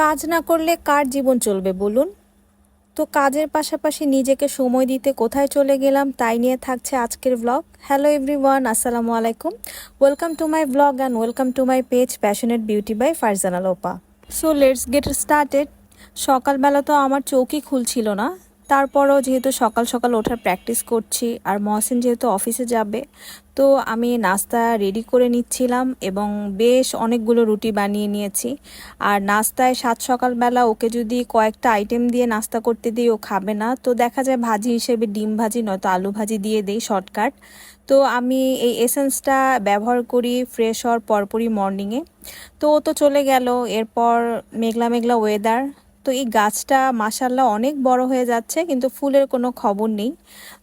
কাজ না করলে কার জীবন চলবে বলুন? তো কাজের পাশাপাশি নিজেকে সময় দিতে কোথায় চলে গেলাম তাই নিয়ে থাকছে আজকের ব্লগ হ্যালো এভরিওয়ান আসসালামু আলাইকুম। Welcome to my blog and welcome to my page passionate beauty by Farzana Lopa so let's get started সকালবেলা তো আমার চৌকি খুলছিল না। তারপরও যেহেতু সকাল সকাল ওঠার প্র্যাকটিস করছি, আর মহসিন যেহেতু অফিসে যাবে, তো আমি নাস্তা রেডি করে নিচ্ছিলাম এবং বেশ অনেকগুলো রুটি বানিয়ে নিয়েছি। আর নাস্তায় সাত সকালবেলা ওকে যদি কয়েকটা আইটেম দিয়ে নাস্তা করতে দিই, ও খাবে না। তো দেখা যায় ভাজি হিসেবে ডিম ভাজি, নয়তো আলু ভাজি দিয়ে দেই শর্টকাট তো আমি এই এসেন্সটা ব্যবহার করি ফ্রেশ হওয়ার পরপরই মর্নিংয়ে তো ও তো চলে গেল। এরপর মেঘলা মেঘলা ওয়েদার তো এই গাছটা মাসাল্লাহ অনেক বড় হয়ে যাচ্ছে কিন্তু ফুলের কোনো খবর নেই।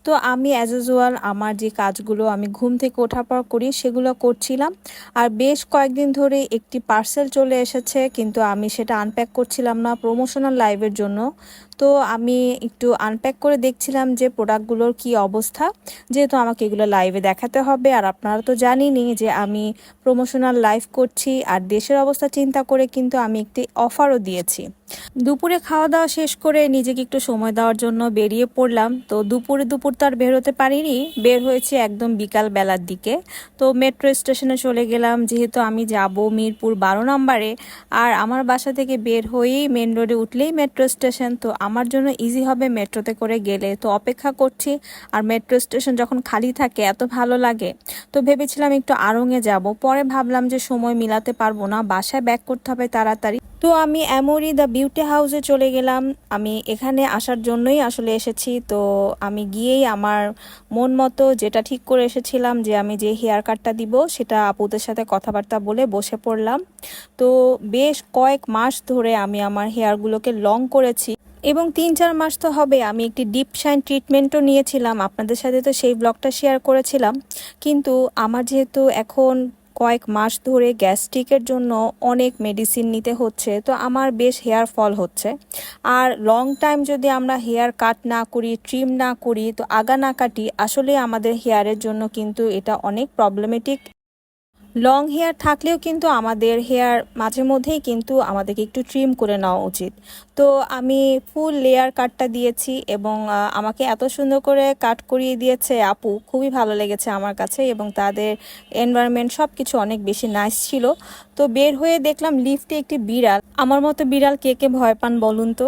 তো আমি অ্যাজ ইউজুয়াল আমার যে কাজগুলো আমি ঘুম থেকে ওঠার পর করি, সেগুলো করছিলাম। আর বেশ কয়েকদিন ধরে একটি পার্সেল চলে এসেছে, কিন্তু আমি সেটা আনপ্যাক করছিলাম না প্রমোশনাল লাইভের জন্য। তো আমি একটু আনপ্যাক করে দেখছিলাম যে প্রোডাক্টগুলোর কি অবস্থা। যেহেতু আমাকে এগুলো লাইভে দেখাতে হবে, আর আপনারা তো জানেনই যে আমি প্রমোশনাল লাইভ করছি, আর দেশের অবস্থা চিন্তা করে কিন্তু আমি একটি অফারও দিয়েছি। দুপুরে খাওয়া দাওয়া শেষ করে নিজেকে একটু সময় দেওয়ার জন্য বেরিয়ে পড়লাম। তো দুপুরে, দুপুর তো আর বের হতে পারিনি। বের হয়েছে একদম বিকাল বেলার দিকে। তো মেট্রো স্টেশনে চলে গেলাম, যেহেতু আমি যাব মিরপুর বারো নম্বরে। আর আমার বাসা থেকে বের হয়েই মেন রোডে উঠলেই মেট্রো স্টেশন। তো আমার জন্য ইজি হবে মেট্রোতে করে গেলে। তো অপেক্ষা করছি। আর মেট্রো স্টেশন যখন খালি থাকে, এত ভালো লাগে। তো ভেবেছিলাম একটু আড়ংয়ে যাব। পরে ভাবলাম যে সময় মিলাতে পারব না। বাসায় ব্যাক করতে হবে তাড়াতাড়ি। তো আমি অ্যামোরি দ্য বিউটি হাউসে চলে গেলাম। আমি এখানে আসার জন্যই আসলে এসেছি। তো আমি গিয়েই আমার মন মতো যেটা ঠিক করে এসেছিলাম যে আমি যে হেয়ার কাটটা দিব, সেটা আপুদের সাথে কথাবার্তা বলে বসে পড়লাম। তো বেশ কয়েক মাস ধরে আমি আমার হেয়ারগুলোকে লং করেছি। এবং তিন চার মাস তো হবে, আমি একটি ডিপ শাইন ট্রিটমেন্টও নিয়েছিলাম। আপনাদের সাথে তো সেই ব্লগটা শেয়ার করেছিলাম। কিন্তু আমার যেহেতু এখন কয়েক মাস ধরে গ্যাস্ট্রিকের জন্য অনেক মেডিসিন নিতে হচ্ছে, তো আমার বেশ হেয়ার ফল হচ্ছে। আর লং টাইম যদি আমরা হেয়ার কাট না করি ট্রিম না করি, তো আগা না কাটি আসলে আমাদের হেয়ারের জন্য কিন্তু এটা অনেক প্রবলেমেটিক লং হেয়ার থাকলেও কিন্তু আমাদের হেয়ার মাঝে মধ্যেই কিন্তু আমাদেরকে একটু ট্রিম করে নেওয়া উচিত। তো আমি ফুল লেয়ার কাটটা দিয়েছি এবং আমাকে এত সুন্দর করে কাট করিয়ে দিয়েছে আপু। খুবই ভালো লেগেছে আমার কাছে এবং তাদের এনভায়রনমেন্ট সব কিছু অনেক বেশি নাইস ছিল। তো বের হয়ে দেখলাম লিফটে একটি বিড়াল। আমার মতো বিড়াল কে কে ভয় পান বলুন তো?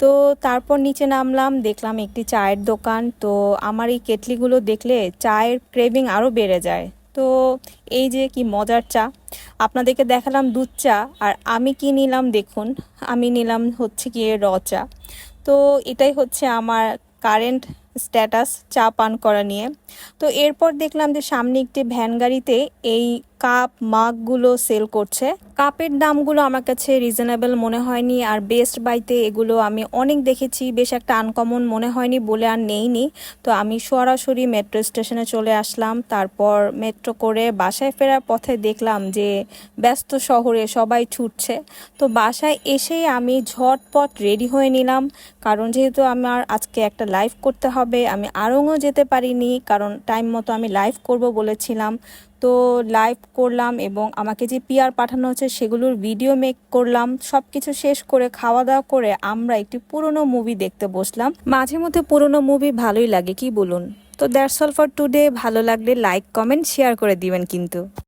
তো তারপর নিচে নামলাম, দেখলাম একটি চায়ের দোকান। তো আমার এই কেটলিগুলো দেখলে চায়ের ক্রেভিং আরও বেড়ে যায়। তো এই যে কি মজার চা, আপনাদেরকে দেখালাম দুধ চা আর আমি কি নিলাম দেখুন, আমি নিলাম হচ্ছে গিয়ে র চা। তো এটাই হচ্ছে আমার কারেন্ট স্ট্যাটাস চা পান করা নিয়ে। তো এরপর দেখলাম যে সামনে একটি ভ্যান গাড়িতে এই কাপ, মাগগুলো সেল করছে। কাপের দামগুলো আমার কাছে রিজনেবল মনে হয়নি আর বেস্ট বাইতে এগুলো আমি অনেক দেখেছি, বেশ একটা আনকমন মনে হয়নি বলে আর নেইনি। তো আমি সরাসরি মেট্রো স্টেশনে চলে আসলাম, তারপর মেট্রো করে বাসায় ফেরার পথে দেখলাম যে ব্যস্ত শহরে সবাই ছুটছে। তো বাসায় এসেই আমি ঝটপট রেডি হয়ে নিলাম, কারণ যেহেতু আমার আজকে একটা লাইভ করতে হবে, আমি আরঙও যেতে পারিনি, কারণ টাইম মতো আমি লাইভ করব বলেছিলাম। তো লাইভ করলাম এবং আমাকে যে পিয়ার পাঠানো হচ্ছে সেগুলোর ভিডিও মেক করলাম সব কিছু শেষ করে খাওয়া দাওয়া করে আমরা একটি পুরনো মুভি দেখতে বসলাম। মাঝে মধ্যে পুরনো মুভি ভালোই লাগে, কি বলুন? তো দ্যাটস অল ফর টুডে ভালো লাগলে লাইক কমেন্ট শেয়ার করে দিবেন কিন্তু।